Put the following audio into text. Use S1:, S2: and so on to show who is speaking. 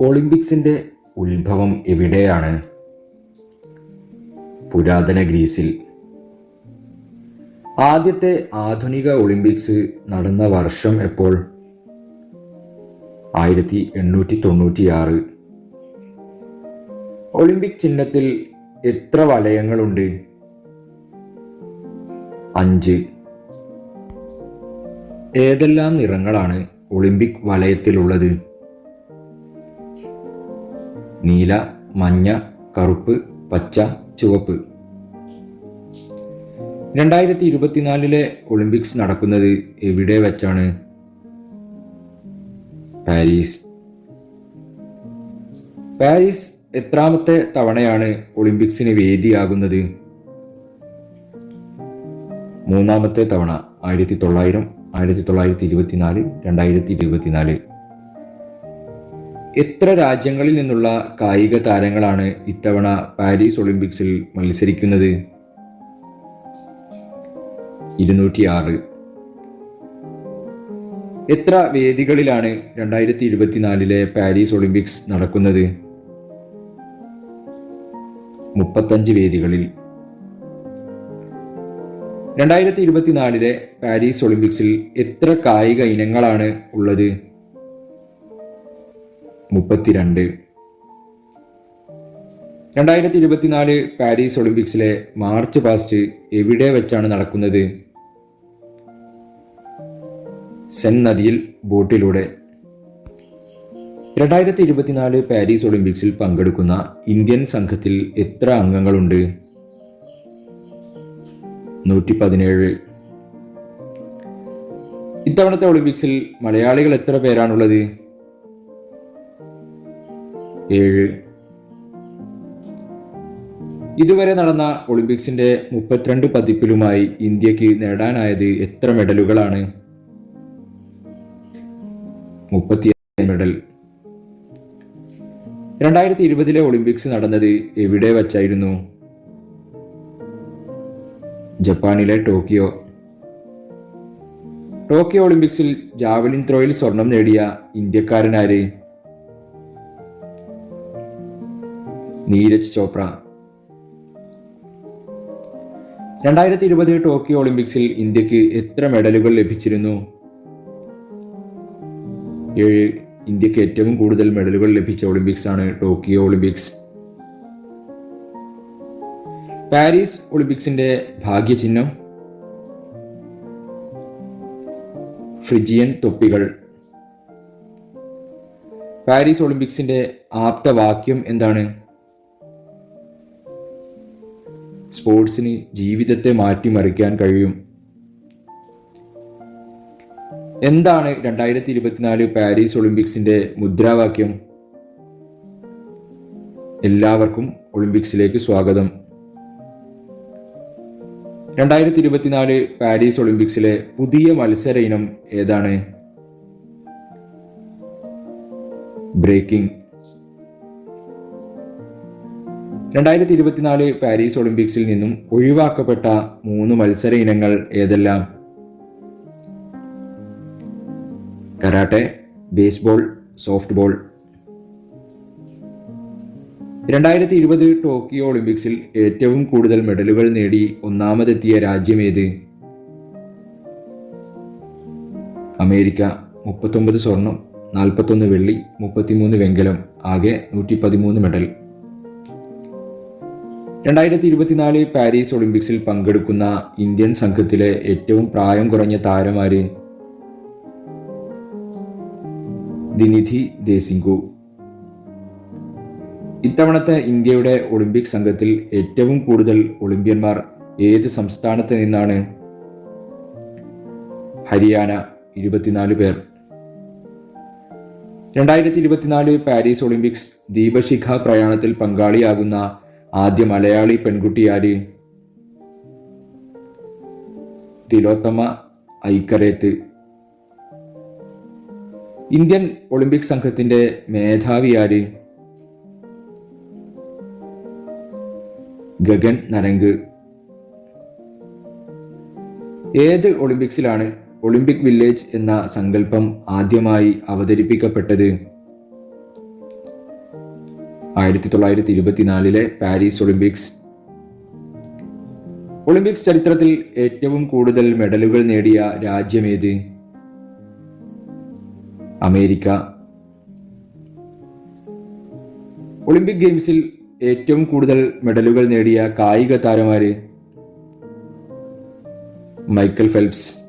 S1: ഒളിമ്പിക്സിന്റെ ഉത്ഭവം എവിടെയാണ്? പുരാതന ഗ്രീസിൽ. ആദ്യത്തെ ആധുനിക ഒളിമ്പിക്സ് നടന്ന വർഷം എപ്പോൾ? ആയിരത്തി എണ്ണൂറ്റി തൊണ്ണൂറ്റിയാറ് ഒളിമ്പിക് ചിഹ്നത്തിൽ എത്ര വലയങ്ങളുണ്ട്? അഞ്ച്. ഏതെല്ലാം നിറങ്ങളാണ് ഒളിമ്പിക് വലയത്തിലുള്ളത്? നീല മഞ്ഞ കറുപ്പ് പച്ച ചുവപ്പ്. രണ്ടായിരത്തി ഇരുപത്തിനാലിലെ ഒളിമ്പിക്സ് നടക്കുന്നത് എവിടെ വെച്ചാണ്? പാരീസ്. പാരീസ് എത്രാമത്തെ തവണയാണ് ഒളിമ്പിക്സിന് വേദിയാകുന്നത്? മൂന്നാമത്തെ തവണ ആയിരത്തി തൊള്ളായിരം ആയിരത്തി തൊള്ളായിരത്തി ഇരുപത്തിനാല് രണ്ടായിരത്തി ഇരുപത്തിനാല് എത്ര രാജ്യങ്ങളിൽ നിന്നുള്ള കായിക താരങ്ങളാണ് ഇത്തവണ പാരീസ് ഒളിമ്പിക്സിൽ മത്സരിക്കുന്നത്? ഇരുന്നൂറ്റിയാറ്. എത്ര വേദികളിലാണ് രണ്ടായിരത്തി ഇരുപത്തിനാലിലെ പാരീസ് ഒളിമ്പിക്സ് നടക്കുന്നത്? മുപ്പത്തഞ്ച് വേദികളിൽ. രണ്ടായിരത്തി ഇരുപത്തിനാലിലെ പാരീസ് ഒളിമ്പിക്സിൽ എത്ര കായിക ഇനങ്ങളാണ് ഉള്ളത്? മുപ്പത്തിരണ്ട്. രണ്ടായിരത്തി ഇരുപത്തിനാല് പാരീസ് ഒളിമ്പിക്സിലെ മാർച്ച് പാസ്റ്റ് എവിടെ വെച്ചാണ് നടക്കുന്നത്? സെൻ നദിയിൽ ബോട്ടിലൂടെ. രണ്ടായിരത്തി ഇരുപത്തിനാല് പാരീസ് ഒളിമ്പിക്സിൽ പങ്കെടുക്കുന്ന ഇന്ത്യൻ സംഘത്തിൽ എത്ര അംഗങ്ങളുണ്ട്? നൂറ്റി പതിനേഴ് ഇത്തവണത്തെ ഒളിമ്പിക്സിൽ മലയാളികൾ എത്ര പേരാണുള്ളത്? ഏഴ്. ഇതുവരെ നടന്ന ഒളിമ്പിക്സിന്റെ മുപ്പത്തിരണ്ട് പതിപ്പിലുമായി ഇന്ത്യയ്ക്ക് നേടാനായത് എത്ര മെഡലുകളാണ്? മുപ്പത്തി മെഡൽ. രണ്ടായിരത്തി ഇരുപതിലെ ഒളിമ്പിക്സ് നടന്നത് എവിടെ വച്ചായിരുന്നു? ജപ്പാനിലെ ടോക്കിയോ. ടോക്കിയോ ഒളിമ്പിക്സിൽ ജാവലിൻ ത്രോയിൽ സ്വർണം നേടിയ ഇന്ത്യക്കാരനാര്? നീരജ് ചോപ്ര. രണ്ടായിരത്തി ഇരുപത് ടോക്കിയോ ഒളിമ്പിക്സിൽ ഇന്ത്യയ്ക്ക് എത്ര മെഡലുകൾ ലഭിച്ചിരുന്നു? ഏഴ് ഇന്ത്യയ്ക്ക് ഏറ്റവും കൂടുതൽ മെഡലുകൾ ലഭിച്ച ഒളിമ്പിക്സ് ആണ് ടോക്കിയോ ഒളിമ്പിക്സ്. പാരീസ് ഒളിമ്പിക്സിന്റെ ഭാഗ്യചിഹ്നം. ഫ്രിജിയൻ തൊപ്പികൾ. പാരീസ് ഒളിമ്പിക്സിന്റെ ആപ്തവാക്യം എന്താണ്? സ്പോർട്സിന് ജീവിതത്തെ മാറ്റിമറിക്കാൻ കഴിയും. എന്താണ് രണ്ടായിരത്തി ഇരുപത്തിനാല് പാരീസ് ഒളിമ്പിക്സിന്റെ മുദ്രാവാക്യം? എല്ലാവർക്കും ഒളിമ്പിക്സിലേക്ക് സ്വാഗതം. രണ്ടായിരത്തി ഇരുപത്തിനാല് പാരീസ് ഒളിമ്പിക്സിലെ പുതിയ മത്സര ഇനം ഏതാണ്? ബ്രേക്കിംഗ്. രണ്ടായിരത്തി ഇരുപത്തിനാല് പാരീസ് ഒളിമ്പിക്സിൽ നിന്നും ഒഴിവാക്കപ്പെട്ട മൂന്ന് മത്സര ഇനങ്ങൾ ഏതെല്ലാം? കരാട്ടെ ബേസ്ബോൾ സോഫ്റ്റ് ബോൾ രണ്ടായിരത്തി ഇരുപത് ടോക്കിയോ ഒളിമ്പിക്സിൽ ഏറ്റവും കൂടുതൽ മെഡലുകൾ നേടി ഒന്നാമതെത്തിയ രാജ്യമേത് അമേരിക്ക മുപ്പത്തൊമ്പത് സ്വർണം നാൽപ്പത്തൊന്ന് വെള്ളി മുപ്പത്തിമൂന്ന് വെങ്കലം ആകെ നൂറ്റി പതിമൂന്ന് മെഡൽ. രണ്ടായിരത്തി ഇരുപത്തിനാല് പാരീസ് ഒളിമ്പിക്സിൽ പങ്കെടുക്കുന്ന ഇന്ത്യൻ സംഘത്തിലെ ഏറ്റവും പ്രായം കുറഞ്ഞ താരമാര് ദിനിധി ദേശിങ്കു ഇത്തവണത്തെ ഇന്ത്യയുടെ ഒളിമ്പിക് സംഘത്തിൽ ഏറ്റവും കൂടുതൽ ഒളിമ്പ്യന്മാർ ഏത് സംസ്ഥാനത്ത് നിന്നാണ്? ഹരിയാന ഇരുപത്തിനാല് പേർ. രണ്ടായിരത്തി ഇരുപത്തിനാല് പാരീസ് ഒളിമ്പിക്സ് ദീപശിഖ പ്രയാണത്തിൽ പങ്കാളിയാകുന്ന ആദ്യ മലയാളി പെൺകുട്ടി ആര്? തിലോത്തമ ഐക്കരേത്ത്. ഇന്ത്യൻ ഒളിമ്പിക് സംഘത്തിന്റെ മേധാവി ആര്? ഗഗൻ നരങ്ക് ഏത് ഒളിമ്പിക്സിലാണ് ഒളിമ്പിക് വില്ലേജ് എന്ന സങ്കല്പം ആദ്യമായി അവതരിപ്പിക്കപ്പെട്ടത്? ആയിരത്തി തൊള്ളായിരത്തി ഇരുപത്തിനാലിലെ പാരീസ് ഒളിമ്പിക്സ്. ഒളിമ്പിക്സ് ചരിത്രത്തിൽ ഏറ്റവും കൂടുതൽ മെഡലുകൾ നേടിയ രാജ്യമേത്? അമേരിക്ക. ഒളിമ്പിക് ഗെയിംസിൽ ഏറ്റവും കൂടുതൽ മെഡലുകൾ നേടിയ കായിക താരമാര്? Michael Phelps.